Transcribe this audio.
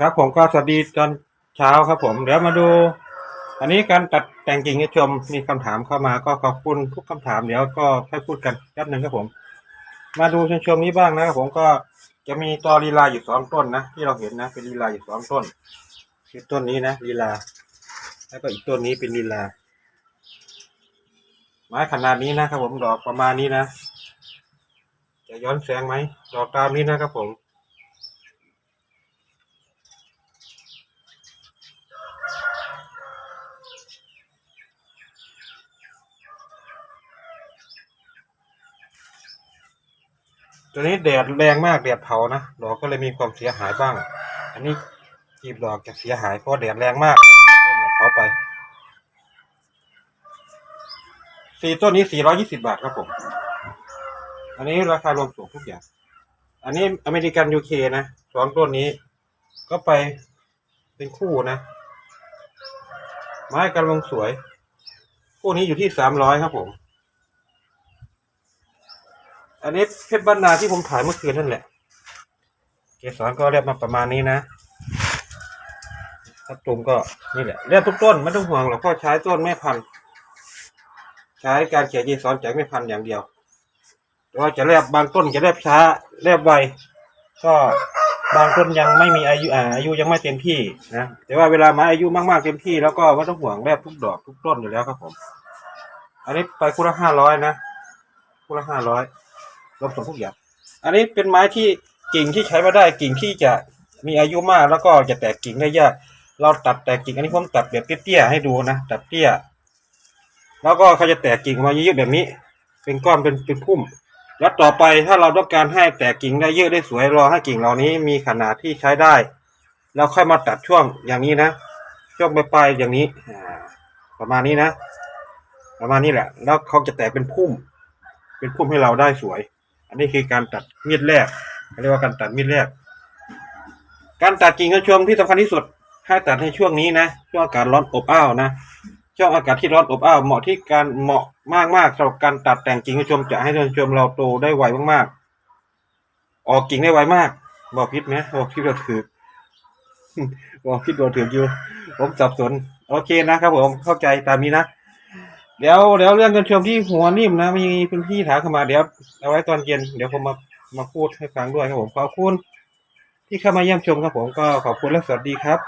ครับผมก็สวัสดีตอนเช้าครับผม เดี๋ยวมาดู อันนี้การตัดแต่งกิ่งให้ชมมีคำถามเข้ามาก็ขอบคุณทุกคำถามเดี๋ยวก็ให้พูดกันแป๊บหนึ่งครับผม มาดูชมชมนี้บ้างนะครับผมก็จะมีตอลีลาอยู่สองต้นนะที่เราเห็นนะ เป็นลีลาอยู่สองต้นคือต้นนี้นะลีลา แล้วก็อีกต้นนี้เป็นลีลา ไม้ขนาดนี้นะครับผมดอกประมาณนี้นะ จะย้อนแสงไหมดอกตามนี้นะครับผม ตัวนี้แดดแรงมากแดดเผานะดอกก็เลยมีความเสียหายบ้าง อันนี้กีบดอกจะเสียหายเพราะแดดแรงมากโดนแดดเผาไปสี่ต้นนี้สี่ร้อยี่สิบาทครับผม อันนี้ราคารวมส่งทุกอย่าง อันนี้อเมริกันยูเคนะสองต้นนี้ ก็ไปเป็นคู่นะ ไม้กำลังสวย คู่นี้อยู่ที่สามร้อยครับผม อันนี้เพชรบ้านนาที่ผมถ่ายเมื่อคืนนั่นแหละ เกสรก็เรียบมาประมาณนี้นะถ้าตุ่มก็นี่แหละเรียบทุกต้นไม่ต้องห่วงหรอกเพราะใช้ต้นแม่พันธุ์ใช้การเขียนเกสรจากแม่พันธุ์อย่างเดียวแต่ว่าจะเรียบบางต้นจะเรียบช้าเรียบไวก็บางต้นยังไม่มีอายุอ่าอายุยังไม่เต็มที่นะแต่ว่าเวลาม้อายุมากๆเต็มที่แล้วก็ไม่ต้องห่วงแรบทุกดอกทุกต้นอยู่แล้วครับผม อันนี้ไปคู่ละห้าร้อยนะคู่ละห้าร้อย รวมส่งทุกอย่าง อันนี้เป็นไม้ที่กิ่งที่ใช้มาได้กิ่งที่จะมีอายุมากแล้วก็จะแตกกิ่งได้ยาก เราตัดแตกกิ่งอันนี้ผมตัดแบบเตี้ยๆให้ดูนะตัดเตี้ย แล้วก็เขาจะแตกกิ่งออกมาเยอะๆแบบนี้ เป็นก้อนเป็นเป็นพุ่ม แล้วต่อไปถ้าเราต้องการให้แตกกิ่งได้เยอะได้สวยรอให้กิ่งเหล่านี้มีขนาดที่ใช้ได้ แล้วค่อยมาตัดช่วงอย่างนี้นะ ช่วงปลายๆอย่างนี้ประมาณนี้นะ ประมาณนี้แหละ แล้วเขาจะแตกเป็นพุ่ม เป็นพุ่มให้เราได้สวย อันนี้คือการตัดมีดแรกเรียกว่าการตัดมีดแรก การตัดกิ่งกระชวมที่สำคัญที่สุดให้ตัดในช่วงนี้นะช่วงอากาศร้อนอบอ้าวนะช่วงอากาศที่ร้อนอบอ้าวเหมาะที่การเหมาะมากๆสำหรับการตัดแต่งกิ่งกระชวมจะให้ต้นกระชวมเราโตได้ไวมากๆ ออกกิ่งได้ไวมาก บอกพิษไหมบอกพิษเราถือบอกพิษเราถืออยู่ผมสับสน โอเคนะครับผมเข้าใจตามนี้นะ เดี๋ยวเดี๋ยวเรื่องกันชมที่หัวนิ่มนะ มีคุณพี่ถามเข้ามาเดี๋ยวเอาไว้ตอนเย็นเดี๋ยวผมมามาพูดให้ฟังด้วยครับผมขอบคุณที่เข้ามาเยี่ยมชมครับผมก็ขอบคุณและสวัสดีครับ